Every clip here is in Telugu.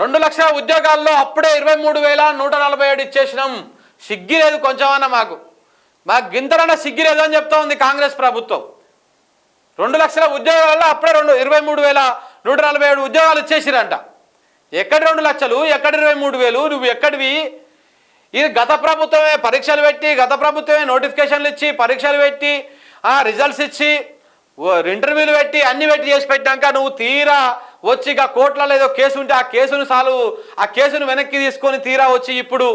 రెండు లక్షల ఉద్యోగాల్లో అప్పుడే ఇరవై మూడు వేల నూట నలభై ఏడు ఇచ్చేసినాం. సిగ్గిలేదు కొంచెమన్నా మాకు. మాకు గింతలన్నా సిగ్గిలేదు అని చెప్తా ఉంది కాంగ్రెస్ ప్రభుత్వం. రెండు లక్షల ఉద్యోగాల్లో అప్పుడే రెండు ఇరవై మూడు వేల నూట నలభై ఏడు ఉద్యోగాలు ఇచ్చేసిరంట. ఎక్కడి రెండు లక్షలు ఎక్కడ ఇరవై మూడు వేలు నువ్వు ఎక్కడివి? ఇది గత ప్రభుత్వమే పరీక్షలు పెట్టి గత ప్రభుత్వమే నోటిఫికేషన్లు ఇచ్చి పరీక్షలు పెట్టి ఆ రిజల్ట్స్ ఇచ్చి ఇంటర్వ్యూలు పెట్టి అన్ని పెట్టి చేసి పెట్టాక నువ్వు తీరా వచ్చి ఇక కోర్టులలో ఏదో కేసు ఉంటే ఆ కేసును సాలు ఆ కేసును వెనక్కి తీసుకొని తీరా వచ్చి ఇప్పుడు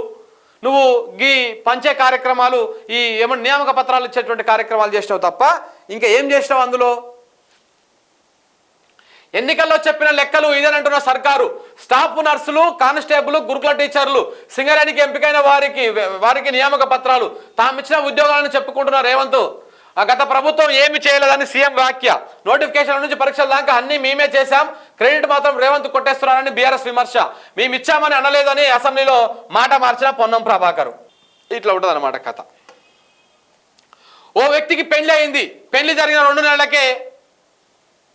నువ్వు ఈ పంచే కార్యక్రమాలు ఈ ఏమన్నా నియామక పత్రాలు ఇచ్చేటువంటి కార్యక్రమాలు చేసినావు తప్ప ఇంకా ఏం చేసినావు అందులో? ఎన్నికల్లో చెప్పిన లెక్కలు ఇదేనంటున్న సర్కారు. స్టాఫ్ నర్సులు కానిస్టేబుల్ గురుకుల టీచర్లు సింగరేణికి ఎంపికైన వారికి వారికి నియామక పత్రాలు. తాము ఇచ్చిన ఉద్యోగాలను చెప్పుకుంటున్న రేవంత్. గత ప్రభుత్వం ఏమి చేయలేదని సీఎం వ్యాఖ్య. నోటిఫికేషన్ల నుంచి పరీక్షల దాకా అన్ని మేమే చేశాం. క్రెడిట్ మాత్రం రేవంత్ కొట్టేస్తున్నారని బీఆర్ఎస్ విమర్శ. మేము ఇచ్చామని అనలేదని అసెంబ్లీలో మాట మార్చిన పొన్నం ప్రభాకర్. ఇట్లా ఉంటుంది కథ. ఓ వ్యక్తికి పెళ్ళి అయింది. పెళ్ళి జరిగిన రెండు నెలలకే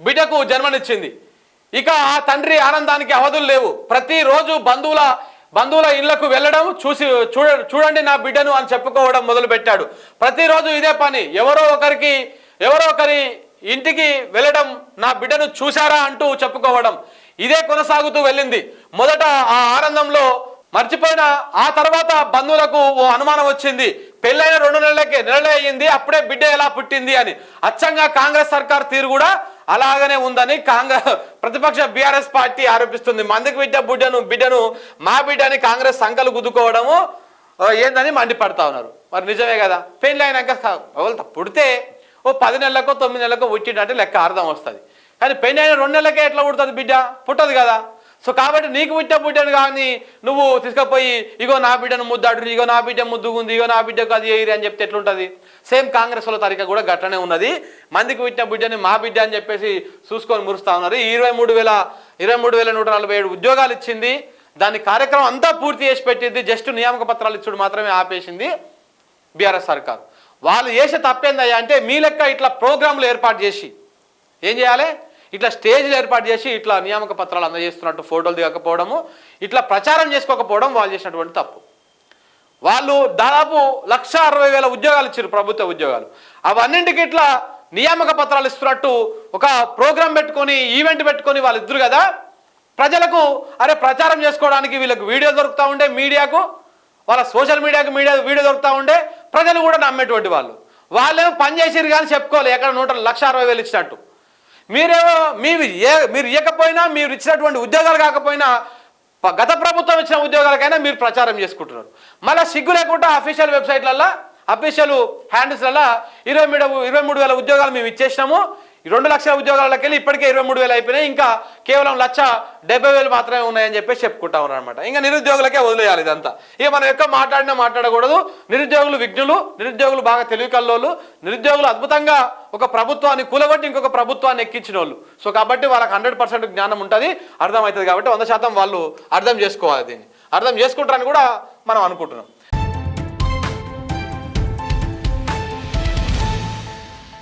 బిడ్డకు జన్మనిచ్చింది. ఇక ఆ తండ్రి ఆనందానికి అవధులు లేవు. ప్రతిరోజు బంధువుల బంధువుల ఇళ్ళకు వెళ్ళడం చూసి చూడ చూడండి నా బిడ్డను అని చెప్పుకోవడం మొదలుపెట్టాడు. ప్రతిరోజు ఇదే పని. ఎవరో ఒకరికి ఎవరో ఒకరి ఇంటికి వెళ్ళడం నా బిడ్డను చూశారా అంటూ చెప్పుకోవడం. ఇదే కొనసాగుతూ వెళ్ళింది. మొదట ఆ ఆనందంలో మర్చిపోయిన ఆ తర్వాత బంధువులకు ఓ అనుమానం వచ్చింది. పెళ్ళైన రెండు నెలలకే నెలలే అయ్యింది. అప్పుడే బిడ్డ ఎలా పుట్టింది అని. అచ్చంగా కాంగ్రెస్ సర్కార్ తీరు కూడా అలాగనే ఉందని కాంగ్రెస్ ప్రతిపక్ష బీఆర్ఎస్ పార్టీ ఆరోపిస్తుంది. మందికి బిడ్డ బిడ్డను బిడ్డను మా బిడ్డని కాంగ్రెస్ సంకలు గుద్దుకోవడము ఏందని మండిపడతా ఉన్నారు. మరి నిజమే కదా? పెళ్ళి అయినాక ఎవరు పుడితే ఓ పది నెలలకో తొమ్మిది నెలలకో పుట్టినట్టు లెక్క అర్థం వస్తుంది. కానీ పెళ్ళి అయిన రెండు నెలలకే ఎట్లా పుడుతుంది బిడ్డ? పుట్టదు కదా. సో కాబట్టి నీకు పుట్టిన బిడ్డను కానీ నువ్వు తీసుకుపోయి ఇగో నా బిడ్డను ముద్దాడు ఇగో నా బిడ్డ ముద్దుగుంది ఇగో నా బిడ్డకు అది ఏరి అని చెప్తే ఎట్లుంటుంది? సేమ్ కాంగ్రెస్ వాళ్ళ తరిక కూడా గట్లనే ఉన్నది. మందికి పుట్టిన బిడ్డని మా బిడ్డ అని చెప్పేసి చూసుకొని మురుస్తా ఉన్నారు. ఇరవై మూడు వేల ఇరవై మూడు వేల నూట నలభై ఏడు ఉద్యోగాలు ఇచ్చింది. దాని కార్యక్రమం అంతా పూర్తి చేసి పెట్టింది. జస్ట్ నియామక పత్రాలు ఇచ్చుడు మాత్రమే ఆపేసింది బీఆర్ఎస్ సర్కార్. వాళ్ళు చేసే తప్పేందయ్యా అంటే మీ లెక్క ఇట్లా ప్రోగ్రాంలు ఏర్పాటు చేసి. ఏం చేయాలి? ఇట్లా స్టేజ్లు ఏర్పాటు చేసి ఇట్లా నియామక పత్రాలు అందజేస్తున్నట్టు ఫోటోలు దిగకపోవడము ఇట్లా ప్రచారం చేసుకోకపోవడం వాళ్ళు చేసినటువంటి తప్పు. వాళ్ళు దాదాపు లక్ష అరవై వేల ఉద్యోగాలు ఇచ్చారు ప్రభుత్వ ఉద్యోగాలు. అవన్నింటికి ఇట్లా నియామక పత్రాలు ఇస్తున్నట్టు ఒక ప్రోగ్రాం పెట్టుకొని ఈవెంట్ పెట్టుకొని వాళ్ళు ఇద్దరు కదా? ప్రజలకు అరే ప్రచారం చేసుకోవడానికి వీళ్ళకి వీడియో దొరుకుతూ ఉండే మీడియాకు వాళ్ళ సోషల్ మీడియాకు మీడియా వీడియో దొరుకుతూ ఉండే ప్రజలు కూడా నమ్మేటువంటి వాళ్ళు. వాళ్ళేమో పని చేసిరు కానీ చెప్పుకోవాలి ఎక్కడ నూట లక్ష అరవై వేలు ఇచ్చినట్టు. మీరేమో మీరు ఏ మీరు ఇవ్వకపోయినా మీరు ఇచ్చినటువంటి ఉద్యోగాలు కాకపోయినా గత ప్రభుత్వం ఇచ్చిన ఉద్యోగాలకైనా మీరు ప్రచారం చేసుకుంటున్నారు. మళ్ళీ సిగ్గు లేకుండా అఫీషియల్ వెబ్సైట్లల్లో అఫీషియల్ హ్యాండిల్స్లలో ఇరవై మూడు ఇరవై మూడు వేల ఉద్యోగాలు మేము ఇచ్చేసినాము. ఈ రెండు లక్షల ఉద్యోగాలకి వెళ్ళి ఇప్పటికే ఇరవై మూడు వేలు అయిపోయినాయి. ఇంకా కేవలం లక్ష డెబ్బై వేలు మాత్రమే ఉన్నాయని చెప్పేసి చెప్పుకుంటా ఉన్నారు అనమాట ఇంకా నిరుద్యోగులకే వదిలేయాలి ఇదంతా. ఇక మనం ఎక్కువ మాట్లాడినా మాట్లాడకూడదు. నిరుద్యోగులు విఘ్నులు నిరుద్యోగులు బాగా తెలివి కల్లోళ్ళు నిరుద్యోగులు అద్భుతంగా ఒక ప్రభుత్వాన్ని కూలగొట్టి ఇంకొక ప్రభుత్వాన్ని ఎక్కించిన వాళ్ళు సో కాబట్టి వాళ్ళకి హండ్రెడ్ పర్సెంట్ జ్ఞానం ఉంటుంది అర్థమవుతుంది కాబట్టి వంద శాతం వాళ్ళు అర్థం చేసుకోవాలి దీన్ని. అర్థం చేసుకుంటారని కూడా మనం అనుకుంటున్నాం.